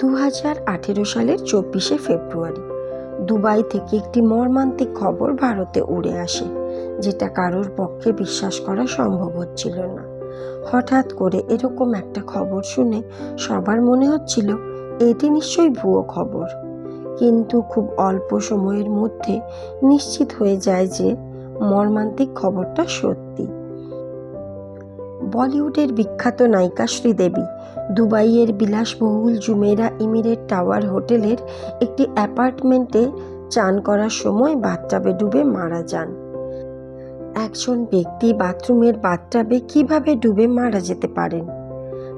দু হাজার আঠেরো সালের চব্বিশে ফেব্রুয়ারি। দুবাই থেকে একটি মর্মান্তিক খবর ভারতে উড়ে আসে, যেটা কারোর পক্ষে বিশ্বাস করা সম্ভব হচ্ছিল না। হঠাৎ করে এরকম একটা খবর শুনে সবার মনে হচ্ছিল, এটি নিশ্চয়ই ভুয়ো খবর। কিন্তু খুব অল্প সময়ের মধ্যে নিশ্চিত হয়ে যায় যে মর্মান্তিক খবরটা সত্যি। বলিউডের বিখ্যাত নায়িকা শ্রীদেবী দুবাইয়ের বিলাসবহুল জুমেরা ইমিরেট টাওয়ার হোটেলের একটি অ্যাপার্টমেন্টে চান করার সময় বাথটাবে ডুবে মারা যান। একজন ব্যক্তি বাথরুমের বাথটাবে কীভাবে ডুবে মারা যেতে পারেন?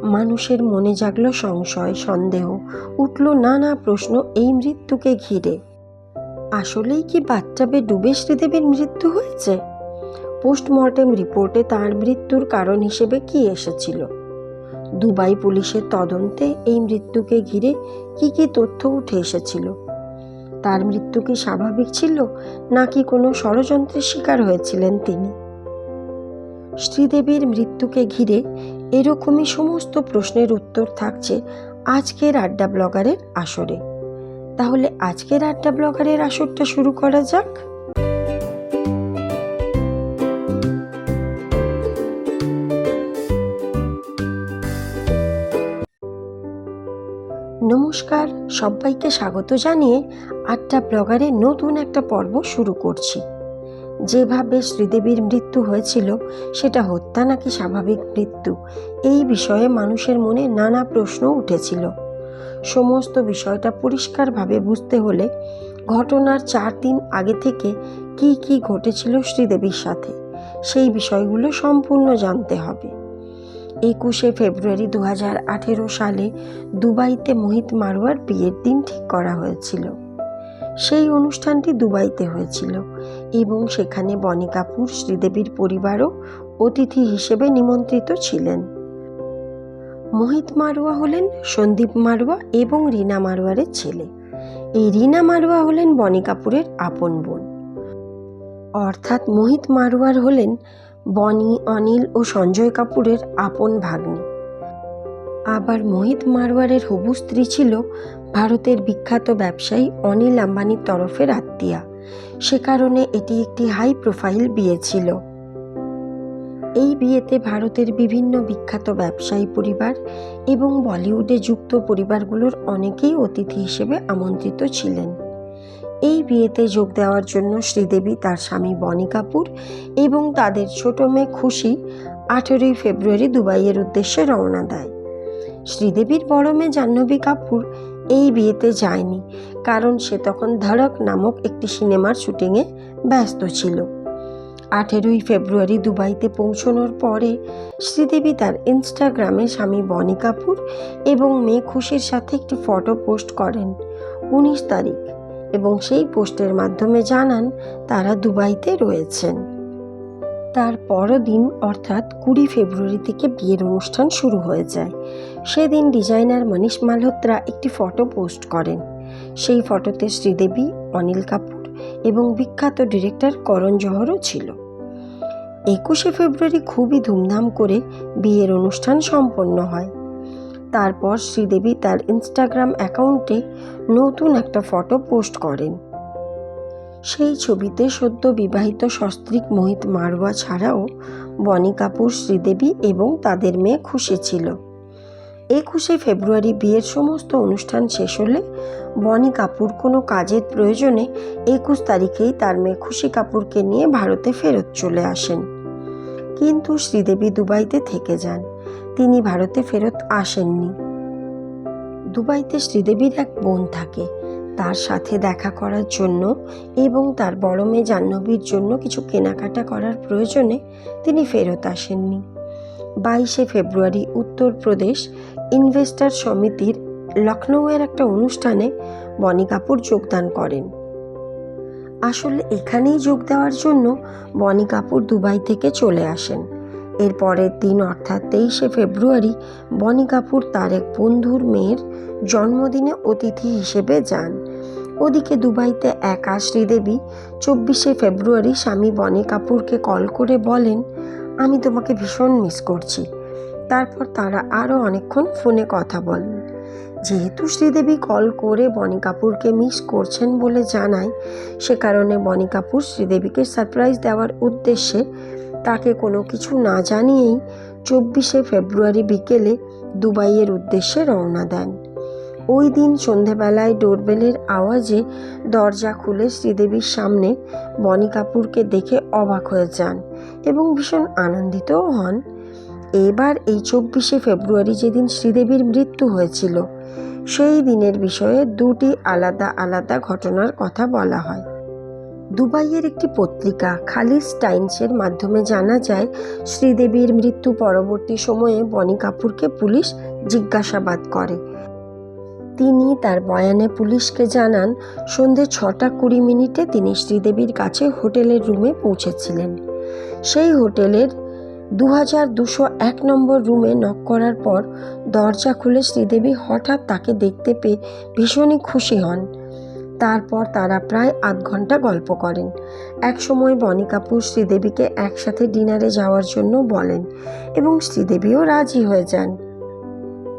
মানুষের মনে জাগল সংশয়, সন্দেহ, উঠল নানা প্রশ্ন এই মৃত্যুকে ঘিরে। আসলেই কি বাথটাবে ডুবে শ্রীদেবীর মৃত্যু হয়েছে? পোস্টমর্টেম রিপোর্টে তার মৃত্যুর কারণ হিসেবে কি এসেছিল? দুবাই পুলিশের তদন্তে এই মৃত্যুকে ঘিরে কি কি তথ্য উঠে এসেছিল? তার মৃত্যু কি স্বাভাবিক ছিল, নাকি কোনো ষড়যন্ত্রের শিকার হয়েছিলেন তিনি? শ্রীদেবীর মৃত্যুকে ঘিরে এরকমই সমস্ত প্রশ্নের উত্তর থাকছে আজকের আড্ডা ব্লগারের আসরে। তাহলে আজকের আড্ডা ব্লগারের আসরটা শুরু করা যাক। নমস্কার। সবাইকে স্বাগত জানিয়ে আটটা ব্লগারে নতুন একটা পর্ব শুরু করছি। যেভাবে শ্রীদেবীর মৃত্যু হয়েছিল, সেটা হত্যা নাকি স্বাভাবিক মৃত্যু, এই বিষয়ে মানুষের মনে নানা প্রশ্ন উঠেছিল। সমস্ত বিষয়টা পরিষ্কারভাবে বুঝতে হলে ঘটনার চার দিন আগে থেকে কি কি ঘটেছিল শ্রীদেবীর সাথে, সেই বিষয়গুলো সম্পূর্ণ জানতে হবে। একুশে ফেব্রুয়ারি দু হাজার আঠেরো সালে দুবাইতে মোহিত মারোয়ার বিয়ের দিন ঠিক করা হয়েছিল। সেই অনুষ্ঠানটি দুবাইতে হয়েছিল এবং সেখানে বনি কাপুর, শ্রীদেবীর পরিবারও অতিথি হিসেবে নিমন্ত্রিত ছিলেন। মোহিত মারোয়া হলেন সন্দীপ মারোয়া এবং রিনা মারোয়ারের ছেলে। এই রিনা মারোয়া হলেন বনি কাপুরের আপন বোন। অর্থাৎ মোহিত মারোয়ার হলেন বনি, অনিল ও সঞ্জয় কাপুরের আপন ভাগ্নি। আবার মোহিত মারওয়ারের হবু স্ত্রী ছিল ভারতের বিখ্যাত ব্যবসায়ী অনিল আম্বানির তরফের আত্মীয়া। সে কারণে এটি একটি হাই প্রোফাইল বিয়ে ছিল। এই বিয়েতে ভারতের বিভিন্ন বিখ্যাত ব্যবসায়ী পরিবার এবং বলিউডে যুক্ত পরিবারগুলোর অনেকেই অতিথি হিসেবে আমন্ত্রিত ছিলেন। এই বিয়েতে যোগ দেওয়ার জন্য শ্রীদেবী তার স্বামী বনি কাপুর এবং তাদের ছোট মেয়ে খুশি আঠেরোই ফেব্রুয়ারি দুবাইয়ের উদ্দেশ্যে রওনা দেয়। শ্রীদেবীর বড় মেয়ে জাহ্নবী কাপুর এই বিয়েতে যায়নি, কারণ সে তখন ধড়ক নামক একটি সিনেমার শুটিংয়ে ব্যস্ত ছিল। আঠেরোই ফেব্রুয়ারি দুবাইতে পৌঁছানোর পরে শ্রীদেবী তার ইনস্টাগ্রামে স্বামী বনি কাপুর এবং মেয়ে খুশির সাথে একটি ফটো পোস্ট করেন। উনিশ তারিখ এবং সেই পোস্টের মাধ্যমে জানান তারা দুবাইতে রয়েছেন। তার পরদিন অর্থাৎ কুড়ি ফেব্রুয়ারি থেকে বিয়ের অনুষ্ঠান শুরু হয়ে যায়। সেদিন ডিজাইনার মনীষ মালহোত্রা একটি ফটো পোস্ট করেন। সেই ফটোতে শ্রীদেবী, অনিল কাপুর এবং বিখ্যাত ডিরেক্টর করণ জহরও ছিল। একুশে ফেব্রুয়ারি খুবই ধুমধাম করে বিয়ের অনুষ্ঠান সম্পন্ন হয়। তারপর শ্রীদেবী তার ইনস্টাগ্রাম অ্যাকাউন্টে নতুন একটা ফটো পোস্ট করেন। সেই ছবিতে সদ্য বিবাহিত সস্ত্রীক মোহিত মারওয়া ছাড়াও বনি কাপুর, শ্রীদেবী এবং তাদের মেয়ে খুশি ছিল। একুশে ফেব্রুয়ারি বিয়ের সমস্ত অনুষ্ঠান শেষ হলে বনি কাপুর কোনো কাজের প্রয়োজনে একুশ তারিখেই তার মেয়ে খুশি কাপুরকে নিয়ে ভারতে ফেরত চলে আসেন। কিন্তু শ্রীদেবী দুবাইতে থেকে যান। তিনি ভারতে ফেরত আসেননি। দুবাইতে শ্রীদেবীর এক বোন থাকে। তার সাথে দেখা করার জন্য এবং তার বড় মেয়ে জাহ্নবীর জন্য কিছু কেনাকাটা করার প্রয়োজনে তিনি ফেরত আসেননি। বাইশে ফেব্রুয়ারি উত্তরপ্রদেশ ইনভেস্টার সমিতির লখনৌয়ের একটা অনুষ্ঠানে বনি কাপুর যোগদান করেন। আসলে এখানেই যোগ দেওয়ার জন্য বনি কাপুর দুবাই থেকে চলে আসেন। এর পরের দিন, অর্থাৎ তেইশে ফেব্রুয়ারি, বনি কাপুর তার এক বন্ধুর মেয়ের জন্মদিনে অতিথি হিসেবে যান। ওদিকে দুবাইতে একা শ্রীদেবী চব্বিশে ফেব্রুয়ারি স্বামী বনি কাপুরকে কল করে বলেন, আমি তোমাকে ভীষণ মিস করছি। তারপর তারা আরও অনেকক্ষণ ফোনে কথা বলেন। যেহেতু শ্রীদেবী কল করে বনি কাপুরকে মিস করছেন বলে জানায়, সে কারণে বনি কাপুর শ্রীদেবীকে সারপ্রাইজ দেওয়ার উদ্দেশ্যে তাকে কোনো কিছু না জানিয়েই চব্বিশে ফেব্রুয়ারি বিকেলে দুবাইয়ের উদ্দেশ্যে রওনা দেন। ওই দিন সন্ধেবেলায় ডোরবেলের আওয়াজে দরজা খুলে শ্রীদেবীর সামনে বনি কাপুরকে দেখে অবাক হয়ে যান এবং ভীষণ আনন্দিতও হন। এবার এই চব্বিশে ফেব্রুয়ারি যেদিন শ্রীদেবীর মৃত্যু হয়েছিল, সেই দিনের বিষয়ে দুটি আলাদা আলাদা ঘটনার কথা বলা হয়। দুবাইয়ের একটি পত্রিকা খালিজ টাইমসের মাধ্যমে জানা যায়, শ্রীদেবীর মৃত্যু পরবর্তী সময়ে বনি কাপুরকে পুলিশ জিজ্ঞাসাবাদ করে। তিনি তার বয়ানে পুলিশকে জানান, সন্ধে ছটা কুড়ি মিনিটে তিনি শ্রীদেবীর কাছে হোটেলের রুমে পৌঁছেছিলেন। সেই হোটেলের দু হাজার দুশো এক নম্বর রুমে নক করার পর দরজা খুলে শ্রীদেবী হঠাৎ তাকে দেখতে পেয়ে ভীষণই খুশি হন। তারপর তারা প্রায় আধ ঘণ্টা গল্প করেন। একসময় বনি কাপুর শ্রীদেবীকে একসাথে ডিনারে যাওয়ার জন্য বলেন এবং শ্রীদেবীও রাজি হয়ে যান।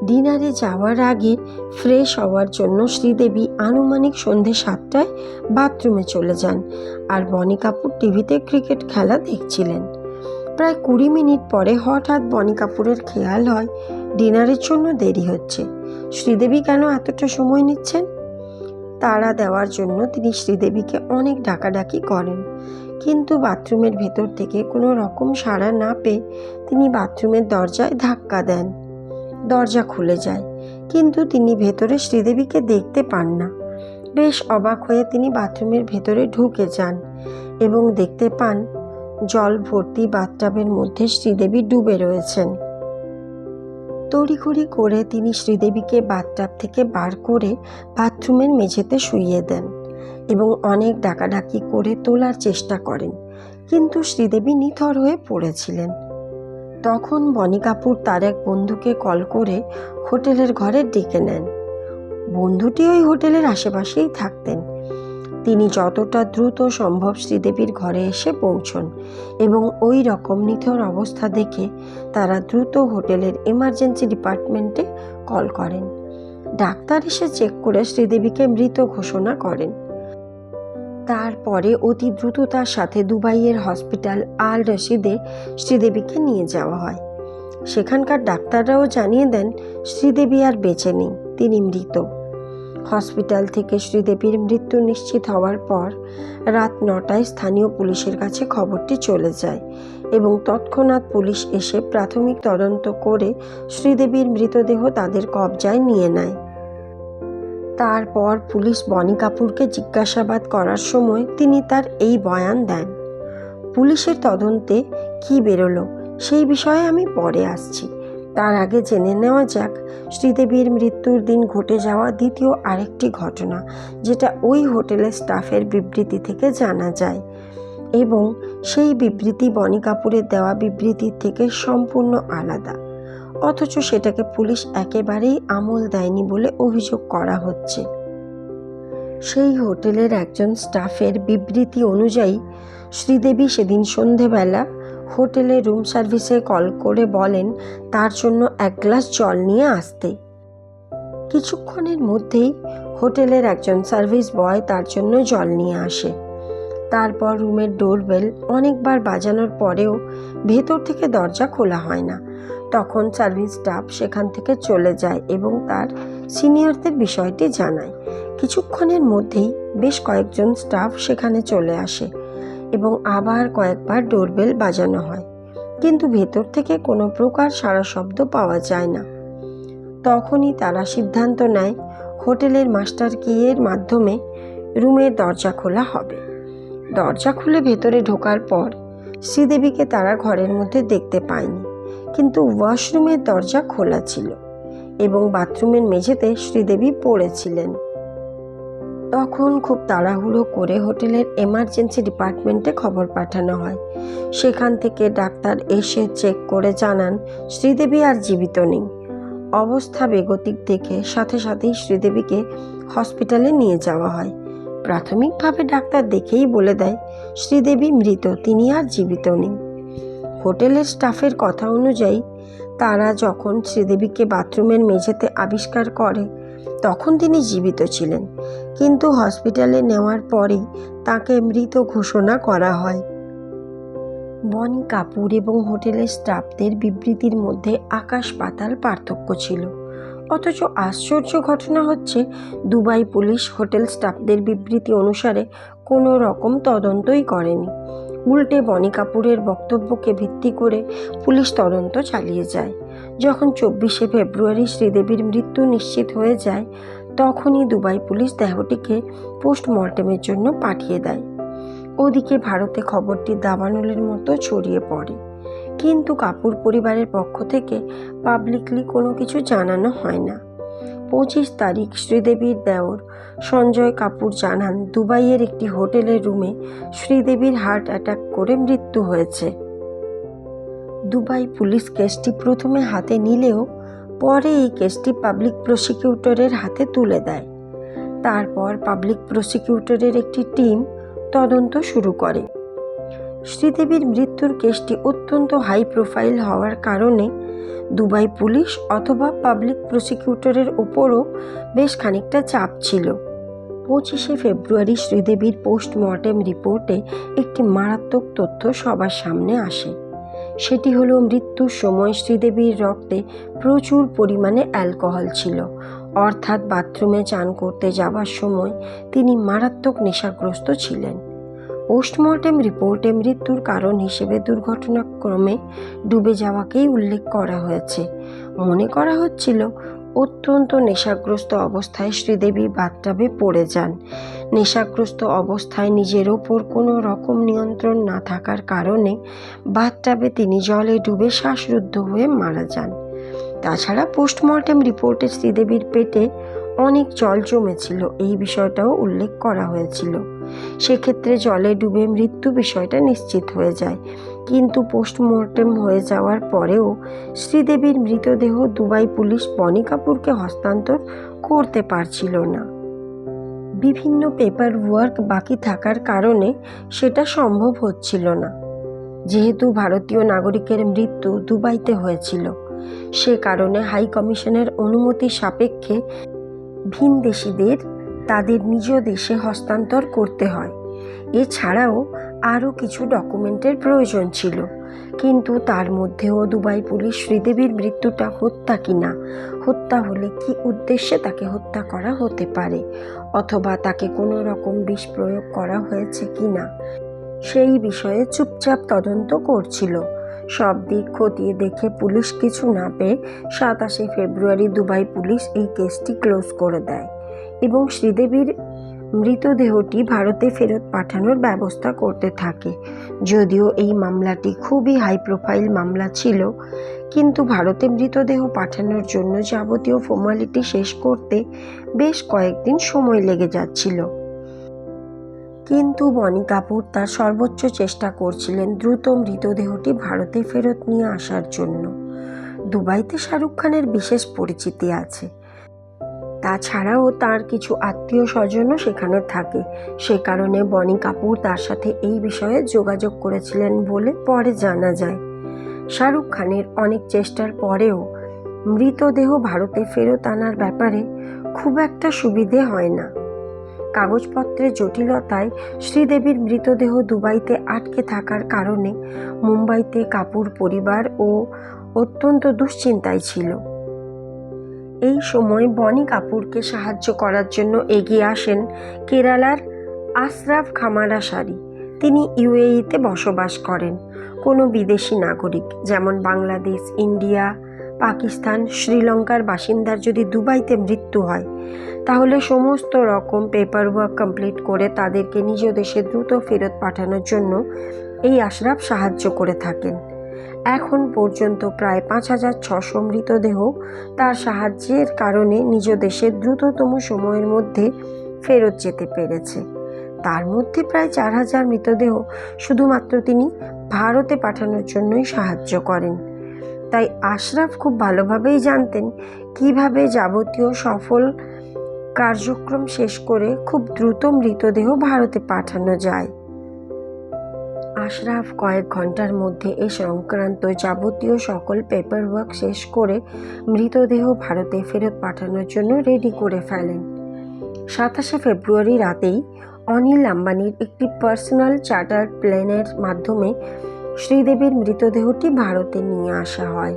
ডিনারে যাওয়ার আগে ফ্রেশ হওয়ার জন্য শ্রীদেবী আনুমানিক সন্ধে সাতটায় বাথরুমে চলে যান আর বনি কাপুর টিভিতে ক্রিকেট খেলা দেখছিলেন। প্রায় কুড়ি মিনিট পরে হঠাৎ বনি কাপুরের খেয়াল হয়, ডিনারের জন্য দেরি হচ্ছে। শ্রীদেবী কেন এতটা সময় নিচ্ছেন? তাড়া দেওয়ার জন্য তিনি শ্রীদেবীকে অনেক ডাকাডাকি করেন। কিন্তু বাথরুমের ভেতর থেকে কোনো রকম সাড়া না পেয়ে তিনি বাথরুমের দরজায় ধাক্কা দেন। দরজা খুলে যায়, কিন্তু তিনি ভেতরে শ্রীদেবীকে দেখতে পান না। বেশ অবাক হয়ে তিনি বাথরুমের ভেতরে ঢুকে যান এবং দেখতে পান, জল ভর্তি বাথটাবের মধ্যে শ্রীদেবী ডুবে রয়েছেন। তড়িঘড়ি করে তিনি শ্রীদেবীকে বাথটাব থেকে বার করে বাথরুমের মেঝেতে শুইয়ে দেন এবং অনেক ডাকাডাকি করে তোলার চেষ্টা করেন। কিন্তু শ্রীদেবী নিথর হয়ে পড়েছিলেন। তখন বনি কাপুর তার এক বন্ধুকে কল করে হোটেলের ঘরে ডেকে নেন। বন্ধুটি ওই হোটেলের আশেপাশেই থাকতেন। তিনি যতটা দ্রুত সম্ভব শ্রীদেবীর ঘরে এসে পৌঁছন এবং ওই রকম নিথর অবস্থা দেখে তারা দ্রুত হোটেলের এমার্জেন্সি ডিপার্টমেন্টে কল করেন। ডাক্তার এসে চেক করে শ্রীদেবীকে মৃত ঘোষণা করেন। তারপরে অতি দ্রুততার সাথে দুবাইয়ের হসপিটাল আল রশিদে শ্রীদেবীকে নিয়ে যাওয়া হয়। সেখানকার ডাক্তাররাও জানিয়ে দেন, শ্রীদেবী আর বেঁচে নেই, তিনি মৃত। হসপিটাল থেকে শ্রীদেবীর মৃত্যু নিশ্চিত হওয়ার পর রাত নটায় স্থানীয় পুলিশের কাছে খবরটি চলে যায় এবং তৎক্ষণাৎ পুলিশ এসে প্রাথমিক তদন্ত করে শ্রীদেবীর মৃতদেহ তাদের কবজায় নিয়ে নেয়। তারপর পুলিশ বনি কাপুরকে জিজ্ঞাসাবাদ করার সময় তিনি তার এই বয়ান দেন, পুলিশের তদন্তে কী বেরোলো সেই বিষয়ে আমি পরে আসছি। তার আগে জেনে নেওয়া যাক, শ্রীদেবীর মৃত্যুর দিন ঘটে যাওয়া দ্বিতীয় আরেকটি ঘটনা, যেটা ওই হোটেলের স্টাফের বিবৃতি থেকে জানা যায়। এবং সেই বিবৃতি বনি কাপুরের দেওয়া বিবৃতির থেকে সম্পূর্ণ আলাদা। অথচ সেটাকে পুলিশ একেবারেই আমল দেয়নি বলে অভিযোগ করা হচ্ছে। সেই হোটেলের একজন স্টাফের বিবৃতি অনুযায়ী, শ্রীদেবী সেদিন সন্ধেবেলা হোটেলে রুম সার্ভিসে কল করে বলেন, তার জন্য এক গ্লাস জল নিয়ে আসতে। কিছুক্ষণের মধ্যেই হোটেলের একজন সার্ভিস বয় তার জন্য জল নিয়ে আসে। তারপর রুমের ডোরবেল অনেকবার বাজানোর পরেও ভেতর থেকে দরজা খোলা হয় না। তখন সার্ভিস স্টাফ সেখান থেকে চলে যায় এবং তার সিনিয়রদের বিষয়টি জানায়। কিছুক্ষণের মধ্যেই বেশ কয়েকজন স্টাফ সেখানে চলে আসে। এবং আবার কয়েকবার ডোরবেল বাজানো হয়। কিন্তু ভেতর থেকে কোনো প্রকার সারা শব্দ পাওয়া যায় না। তখনই তারা সিদ্ধান্ত নেয়, হোটেলের মাস্টার কিয়ের মাধ্যমে রুমের দরজা খোলা হবে। দরজা খুলে ভেতরে ঢোকার পর শ্রীদেবীকে তারা ঘরের মধ্যে দেখতে পায়নি। কিন্তু ওয়াশরুমের দরজা খোলা ছিল এবং বাথরুমের মেঝেতে শ্রীদেবী পড়েছিলেন। তখন খুব তাড়াহুড়ো করে হোটেলের এমার্জেন্সি ডিপার্টমেন্টে খবর পাঠানো হয়। সেখান থেকে ডাক্তার এসে চেক করে জানান, শ্রীদেবী আর জীবিত নেই। অবস্থা বেগতিক দেখে সাথে সাথেই শ্রীদেবীকে হসপিটালে নিয়ে যাওয়া হয়। প্রাথমিকভাবে ডাক্তার দেখেই বলে দেয়, শ্রীদেবী মৃত, তিনি আর জীবিত নেই। হোটেলের স্টাফের কথা অনুযায়ী তারা যখন শ্রীদেবীকে বাথরুমের মেঝেতে আবিষ্কার করে তখন তিনি জীবিত ছিলেন। কিন্তু হসপিটালে নেওয়ার পরেই তাকে মৃত ঘোষণা করা হয়। বনি কাপুর এবং হোটেলের স্টাফদের বিবৃতির মধ্যে আকাশ পাতাল পার্থক্য ছিল। অথচ আশ্চর্য ঘটনা হচ্ছে, দুবাই পুলিশ হোটেল স্টাফদের বিবৃতি অনুসারে কোনো রকম তদন্তই করেনি। উল্টে বনি কাপুরের বক্তব্যকে ভিত্তি করে পুলিশ তদন্ত চালিয়ে যায়। যখন চব্বিশে ফেব্রুয়ারি শ্রীদেবীর মৃত্যু নিশ্চিত হয়ে যায়, তখনই দুবাই পুলিশ দেহটিকে পোস্টমর্টেমের জন্য পাঠিয়ে দেয়। ওদিকে ভারতে খবরটি দাবানলের মতো ছড়িয়ে পড়ে। কিন্তু কাপুর পরিবারের পক্ষ থেকে পাবলিকলি কোনো কিছু জানানো হয় না। পঁচিশ তারিখ শ্রীদেবীর দেওর। সঞ্জয় কাপুর জানান, দুবাইয়ের একটি হোটেলের রুমে শ্রীদেবীর হার্ট অ্যাটাক করে মৃত্যু হয়েছে। দুবাই পুলিশ কেসটি প্রথমে হাতে নিলেও পরে এই কেসটি পাবলিক প্রসিকিউটরের হাতে তুলে দেয়। তারপর পাবলিক প্রসিকিউটরের একটি টিম তদন্ত শুরু করে। শ্রীদেবীর মৃত্যুর কেসটি অত্যন্ত হাই প্রোফাইল হওয়ার কারণে দুবাই পুলিশ অথবা পাবলিক প্রসিকিউটরের ওপরও বেশ খানিকটা চাপ ছিল। পঁচিশে ফেব্রুয়ারি শ্রীদেবীর পোস্টমর্টেম রিপোর্টে একটি মারাত্মক তথ্য সবার সামনে আসে। সেটি হলো মৃত্যুর সময় শ্রীদেবীর রক্তে প্রচুর পরিমাণে অ্যালকোহল ছিল। অর্থাৎ বাথরুমে চান করতে যাবার সময় তিনি মারাত্মক নেশাগ্রস্ত ছিলেন। পোস্টমর্টেম রিপোর্টে মৃত্যুর কারণ হিসেবে দুর্ঘটনাক্রমে ডুবে যাওয়াকেই উল্লেখ করা হয়েছে। মনে করা হচ্ছিল, অত্যন্ত নেশাগ্রস্ত অবস্থায় শ্রীদেবী বাথটাবে পড়ে যান। নেশাগ্রস্ত অবস্থায় নিজের ওপর কোনো রকম নিয়ন্ত্রণ না থাকার কারণে বাথটাবে তিনি জলে ডুবে শ্বাসরুদ্ধ হয়ে মারা যান। তাছাড়া পোস্টমর্টেম রিপোর্টে শ্রীদেবীর পেটে অনেক জল জমেছিল, এই বিষয়টাও উল্লেখ করা হয়েছিল। সেক্ষেত্রে জলে ডুবে মৃত্যু বিষয়টা নিশ্চিত হয়ে যায়। কিন্তু পোস্টমর্টেম হয়ে যাওয়ার পরেও শ্রীদেবীর মৃতদেহ দুবাই পুলিশ বনি কাপুরকে হস্তান্তর করতে পারছিল না। বিভিন্ন পেপার ওয়ার্ক বাকি থাকার কারণে সেটা সম্ভব হচ্ছিল না। যেহেতু ভারতীয় নাগরিকের মৃত্যু দুবাইতে হয়েছিল, সে কারণে হাই কমিশনের অনুমতি সাপেক্ষে ভিনদেশিদের তাদের নিজ দেশে হস্তান্তর করতে হয়। এছাড়াও আরও কিছু ডকুমেন্টের প্রয়োজন ছিল। কিন্তু তার মধ্যেও দুবাই পুলিশ শ্রীদেবীর মৃত্যুটা হত্যা কিনা, হত্যা হলে কি উদ্দেশ্যে তাকে হত্যা করা হতে পারে, অথবা তাকে কোনো রকম বিষ প্রয়োগ করা হয়েছে কিনা, সেই বিষয়ে চুপচাপ তদন্ত করছিল। সব দিক খতিয়ে দেখে পুলিশ কিছু না পেয়ে সাতাশে ফেব্রুয়ারি দুবাই পুলিশ এই কেসটি ক্লোজ করে দেয় এবং শ্রীদেবীর মৃতদেহটি ভারতে ফেরত পাঠানোর ব্যবস্থা করতে থাকে। যদিও এই মামলাটি খুবই হাই প্রোফাইল মামলা ছিল, কিন্তু ভারতে মৃতদেহ পাঠানোর জন্য যাবতীয় ফর্মালিটি শেষ করতে বেশ কয়েকদিন সময় লেগে যাচ্ছিল। কিন্তু বনি কাপুর তার সর্বোচ্চ চেষ্টা করছিলেন দ্রুত মৃতদেহটি ভারতে ফেরত নিয়ে আসার জন্য। দুবাইতে শাহরুখ খানের বিশেষ পরিচিতি আছে। তাছাড়াও তার কিছু আত্মীয় স্বজনও সেখানে থাকে। সে কারণে বনি কাপুর তার সাথে এই বিষয়ে যোগাযোগ করেছিলেন বলে পরে জানা যায়। শাহরুখ খানের অনেক চেষ্টার পরেও মৃতদেহ ভারতে ফেরত আনার ব্যাপারে খুব একটা সুবিধে হয় না। কাগজপত্রের জটিলতায় শ্রীদেবীর মৃতদেহ দুবাইতে আটকে থাকার কারণে মুম্বাইতে কাপুর পরিবার ও অত্যন্ত দুশ্চিন্তায় ছিল। এই সময় বনি কাপুরকে সাহায্য করার জন্য এগিয়ে আসেন কেরালার আশরাফ খামারা সারি তিনি ইউএইতে বসবাস করেন। কোনো বিদেশি নাগরিক, যেমন বাংলাদেশ, ইন্ডিয়া পাকিস্তান, শ্রীলঙ্কার বাসিন্দার যদি দুবাইতে মৃত্যু হয়, তাহলে সমস্ত রকম পেপার ওয়ার্ক কমপ্লিট করে তাদেরকে নিজ দেশে দ্রুত ফেরত পাঠানোর জন্য এই আশরাফ সাহায্য করে থাকেন। এখন পর্যন্ত প্রায় পাঁচ হাজার ছশো মৃতদেহ তার সাহায্যের কারণে নিজ দেশে দ্রুততম সময়ের মধ্যে ফেরত যেতে পেরেছে। তার মধ্যে প্রায় চার হাজার মৃতদেহ শুধুমাত্র তিনি ভারতে পাঠানোর জন্যই সাহায্য করেন। তাই আশরাফ খুব ভালোভাবেই জানতেন কীভাবে যাবতীয় সফল কার্যক্রম শেষ করে খুব দ্রুত মৃতদেহ ভারতে পাঠানো যায়। আশরাফ কয়েক ঘণ্টার মধ্যে এ সংক্রান্ত যাবতীয় সকল পেপার ওয়ার্ক শেষ করে মৃতদেহ ভারতে ফেরত পাঠানোর জন্য রেডি করে ফেলেন। সাতাশে ফেব্রুয়ারি রাতেই অনিল আম্বানির একটি পার্সোনাল চার্টার প্লেনের মাধ্যমে শ্রীদেবীর মৃতদেহটি ভারতে নিয়ে আসা হয়।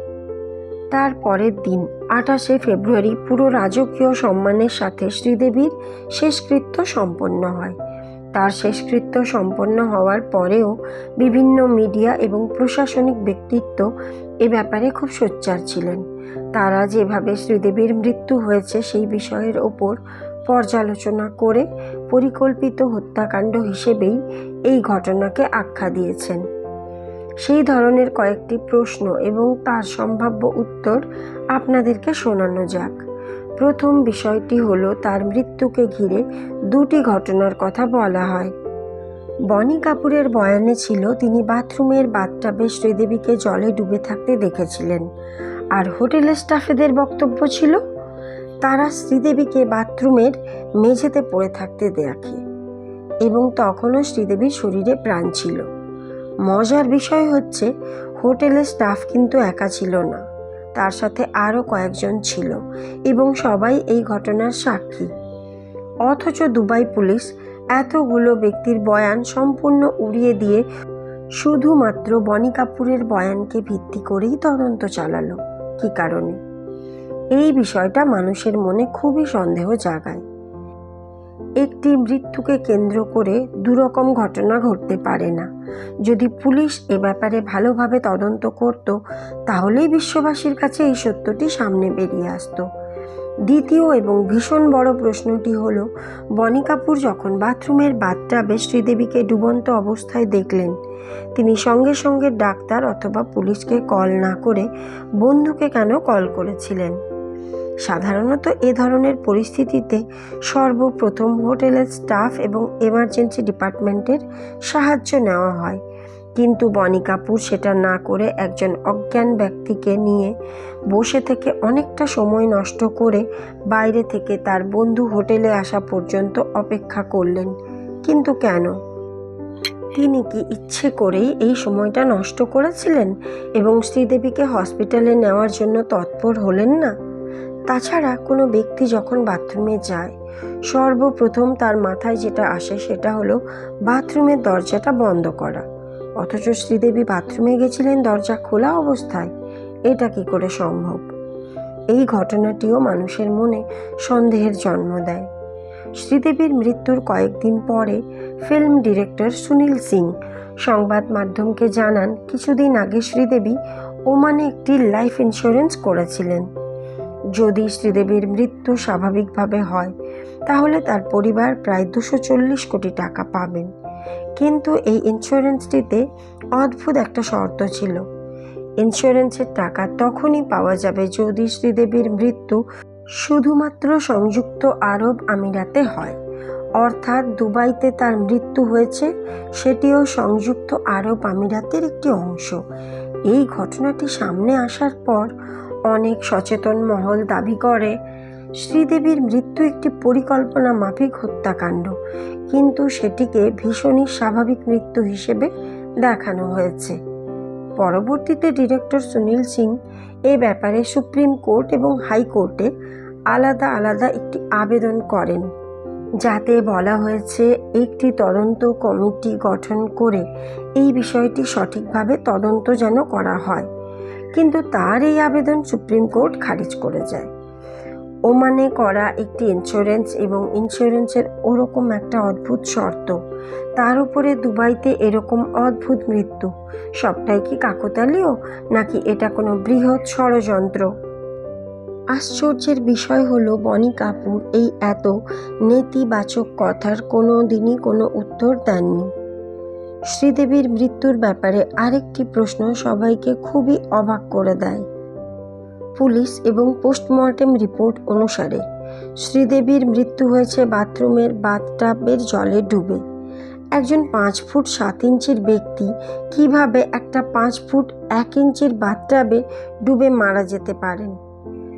তার পরের দিন, আঠাশে ফেব্রুয়ারি, পুরো রাজকীয় সম্মানের সাথে শ্রীদেবীর শেষকৃত্য সম্পন্ন হয়। তার শেষকৃত্য সম্পন্ন হওয়ার পরেও বিভিন্ন মিডিয়া এবং প্রশাসনিক ব্যক্তিত্ব এ ব্যাপারে খুব সোচ্চার ছিলেন। তারা যেভাবে শ্রীদেবীর মৃত্যু হয়েছে সেই বিষয়ের ওপর পর্যালোচনা করে পরিকল্পিত হত্যাকাণ্ড হিসেবেই এই ঘটনাকে আখ্যা দিয়েছেন। সেই ধরনের কয়েকটি প্রশ্ন এবং তার সম্ভাব্য উত্তর আপনাদেরকে শোনানো যাক। প্রথম বিষয়টি হলো, তার মৃত্যুকে ঘিরে দুটি ঘটনার কথা বলা হয়। বনি কাপুরের বয়ানে ছিল, তিনি বাথরুমের বাথটাবে শ্রীদেবীকে জলে ডুবে থাকতে দেখেছিলেন। আর হোটেলের স্টাফেদের বক্তব্য ছিল, তারা শ্রীদেবীকে বাথরুমের মেঝেতে পড়ে থাকতে দেখে এবং তখনও শ্রীদেবীর শরীরে প্রাণ ছিল। মজার বিষয় হচ্ছে হোটেলের স্টাফ কিন্তু একা ছিল না। তার সাথে আরও কয়েকজন ছিল এবং সবাই এই ঘটনার সাক্ষী। অথচ দুবাই পুলিশ এতগুলো ব্যক্তির বয়ান সম্পূর্ণ উড়িয়ে দিয়ে শুধুমাত্র বনি কাপুরের বয়ানকে ভিত্তি করেই তদন্ত চালালো। কী কারণে? এই বিষয়টা মানুষের মনে খুবই সন্দেহ জাগায়। একটি মৃত্যুকে কেন্দ্র করে দুরকম ঘটনা ঘটতে পারে না। যদি পুলিশ এ ব্যাপারে ভালোভাবে তদন্ত করত, তাহলেই বিশ্ববাসীর কাছে এই সত্যটি সামনে বেরিয়ে আসতো। দ্বিতীয় এবং ভীষণ বড় প্রশ্নটি হল বনি কাপুর যখন বাথরুমের বাথটাবে শ্রীদেবীকে ডুবন্ত অবস্থায় দেখলেন, তিনি সঙ্গে সঙ্গে ডাক্তার অথবা পুলিশকে কল না করে বন্ধুকে কেন কল করেছিলেন? সাধারণত এ ধরনের পরিস্থিতিতে সর্বপ্রথম হোটেলের স্টাফ এবং এমার্জেন্সি ডিপার্টমেন্টের সাহায্য নেওয়া হয়। কিন্তু বনি কাপুর সেটা না করে একজন অজ্ঞান ব্যক্তিকে নিয়ে বসে থেকে অনেকটা সময় নষ্ট করে বাইরে থেকে তার বন্ধু হোটেলে আসা পর্যন্ত অপেক্ষা করলেন। কিন্তু কেন? তিনি কি ইচ্ছে করেই এই সময়টা নষ্ট করেছিলেন এবং শ্রীদেবীকে হসপিটালে নেওয়ার জন্য তৎপর হলেন না? তাছাড়া কোনো ব্যক্তি যখন বাথরুমে যায়, সর্বপ্রথম তার মাথায় যেটা আসে সেটা হলো বাথরুমের দরজাটা বন্ধ করা। অথচ শ্রীদেবী বাথরুমে গেছিলেন দরজা খোলা অবস্থায়, এটা কি করে সম্ভব? এই ঘটনাটিও মানুষের মনে সন্দেহের জন্ম দেয়। শ্রীদেবীর মৃত্যুর কয়েকদিন পরে ফিল্ম ডিরেক্টর সুনীল সিং সংবাদ মাধ্যমকে জানান, কিছুদিন আগে শ্রীদেবী ওমানে একটি লাইফ ইন্স্যুরেন্স করেছিলেন। যদি শ্রীদেবীর মৃত্যু স্বাভাবিকভাবে হয়, তাহলে তার পরিবার প্রায় দুশো চল্লিশ কোটি টাকা পাবেন। কিন্তু এই ইন্স্যুরেন্সটিতে অদ্ভুত একটা শর্ত ছিল। ইন্স্যুরেন্সের টাকা তখনই পাওয়া যাবে যদি শ্রীদেবীর মৃত্যু শুধুমাত্র সংযুক্ত আরব আমিরাতে হয়। অর্থাৎ দুবাইতে তার মৃত্যু হয়েছে, সেটিও সংযুক্ত আরব আমিরাতের একটি অংশ। এই ঘটনাটি সামনে আসার পর অনেক সচেতন মহল দাবি করে, শ্রীদেবীর মৃত্যু একটি পরিকল্পনা মাফিক হত্যাকাণ্ড। কিন্তু সেটিকে ভীষণই স্বাভাবিক মৃত্যু হিসেবে দেখানো হয়েছে। পরবর্তীতে ডিরেক্টর সুনীল সিং এ ব্যাপারে সুপ্রিম কোর্ট এবং হাইকোর্টে আলাদা আলাদা একটি আবেদন করেন, যাতে বলা হয়েছে একটি তদন্ত কমিটি গঠন করে এই বিষয়টি সঠিকভাবে তদন্ত যেন করা হয়। কিন্তু তার এই আবেদন সুপ্রিম কোর্ট খারিজ করে যায়। ওমানে করা একটি ইন্স্যুরেন্স এবং ইন্স্যুরেন্সের ওরকম একটা অদ্ভুত শর্ত। তার উপরে দুবাইতে এরকম অদ্ভুত মৃত্যু। সবটাই কি কাকতালীয়? নাকি এটা কোনো বৃহৎ ষড়যন্ত্র? আশ্চর্যের বিষয় হলো, বনি কাপুর এই এত নেতিবাচক কথার কোনো দিনই কোনো উত্তর দেননি। শ্রীদেবীর মৃত্যুর ব্যাপারে আরেকটি প্রশ্ন সবাইকে খুবই অবাক করে দেয়। পুলিশ এবং পোস্টমর্টেম রিপোর্ট অনুসারে শ্রীদেবীর মৃত্যু হয়েছে বাথরুমের বাথটাবের জলে ডুবে। একজন পাঁচ ফুট সাত ইঞ্চির ব্যক্তি কীভাবে একটা পাঁচ ফুট এক ইঞ্চির বাথটাবে ডুবে মারা যেতে পারেন?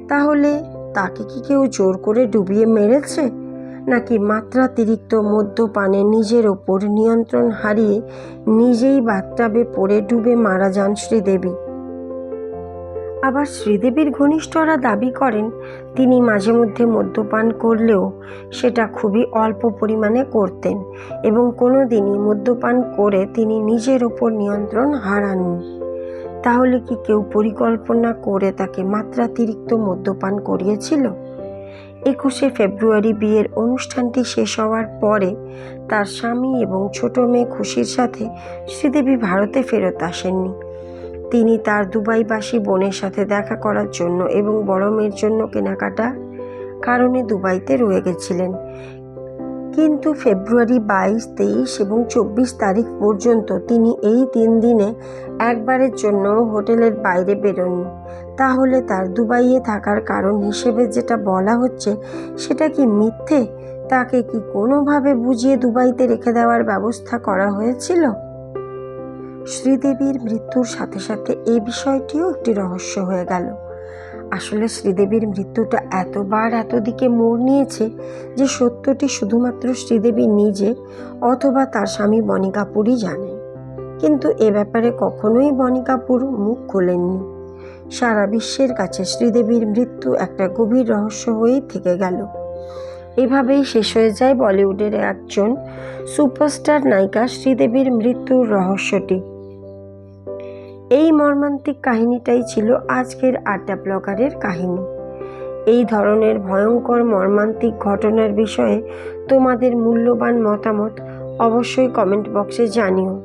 তাহলে তাকে কি কেউ জোর করে ডুবিয়ে মেরেছে? নাকি মাত্রাতিরিক্ত মদ্যপানে নিজের ওপর নিয়ন্ত্রণ হারিয়ে নিজেই বাথটাবে পড়ে ডুবে মারা যান শ্রীদেবী। আবার শ্রীদেবীর ঘনিষ্ঠরা দাবি করেন, তিনি মাঝে মধ্যে মদ্যপান করলেও সেটা খুবই অল্প পরিমাণে করতেন এবং কোনো দিনই মদ্যপান করে তিনি নিজের ওপর নিয়ন্ত্রণ হারাননি। তাহলে কি কেউ পরিকল্পনা করে তাকে মাত্রাতিরিক্ত মদ্যপান করিয়েছিল? একুশে ফেব্রুয়ারি বিয়ের অনুষ্ঠানটি শেষ হওয়ার পরে তার স্বামী এবং ছোট মেয়ে খুশির সাথে শ্রীদেবী ভারতে ফেরত আসেননি। তিনি তার দুবাইবাসী বোনের সাথে দেখা করার জন্য এবং বড় মেয়ের জন্য কেনাকাটা কারণে দুবাইতে রয়ে গেছিলেন। কিন্তু ফেব্রুয়ারি বাইশ, তেইশ এবং চব্বিশ তারিখ পর্যন্ত তিনি এই তিন দিনে একবারের জন্য হোটেলের বাইরে বেরোননি তাহলে তার দুবাইয়ে থাকার কারণ হিসেবে যেটা বলা হচ্ছে, সেটা কি মিথ্যে? তাকে কি কোনোভাবে বুঝিয়ে দুবাইতে রেখে দেওয়ার ব্যবস্থা করা হয়েছিল? শ্রীদেবীর মৃত্যুর সাথে সাথে এই বিষয়টিও একটি রহস্য হয়ে গেল। আসলে শ্রীদেবীর মৃত্যুটা এতবার এত দিকে মোড় নিয়েছে যে সত্যটি শুধুমাত্র শ্রীদেবী নিজে অথবা তার স্বামী বনি কাপুরই জানেন। কিন্তু এ ব্যাপারে কখনোই বনি কাপুর মুখ খোলেননি। সারা বিশ্বের কাছে শ্রীদেবীর মৃত্যু একটা গভীর রহস্য হয়েই থেকে গেল। এভাবেই শেষ হয়ে যায় বলিউডের একজন সুপারস্টার নায়িকা শ্রীদেবীর মৃত্যুর রহস্যটি। এই মর্মান্তিক কাহিনীটাই ছিল আজকের আড্ডা ব্লগারের কাহিনী। এই ধরনের ভয়ঙ্কর মর্মান্তিক ঘটনার বিষয়ে তোমাদের মূল্যবান মতামত অবশ্যই কমেন্ট বক্সে জানিও।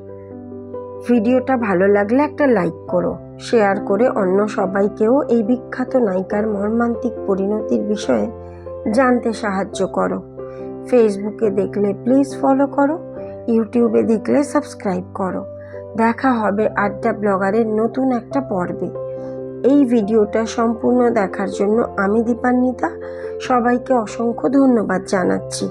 ভিডিওটা ভালো লাগলে একটা লাইক করো, শেয়ার করে অন্য সবাইকেও এই বিখ্যাত নায়িকার মর্মান্তিক পরিণতির বিষয়ে জানতে সাহায্য করো। ফেসবুকে দেখলে প্লিজ ফলো করো, ইউটিউবে দেখলে সাবস্ক্রাইব করো। দেখা হবে আড্ডা ব্লগারের নতুন একটা পর্বে। এই ভিডিওটা সম্পূর্ণ দেখার জন্য আমি দীপান্বিতা। সবাইকে অসংখ্য ধন্যবাদ জানাচ্ছি।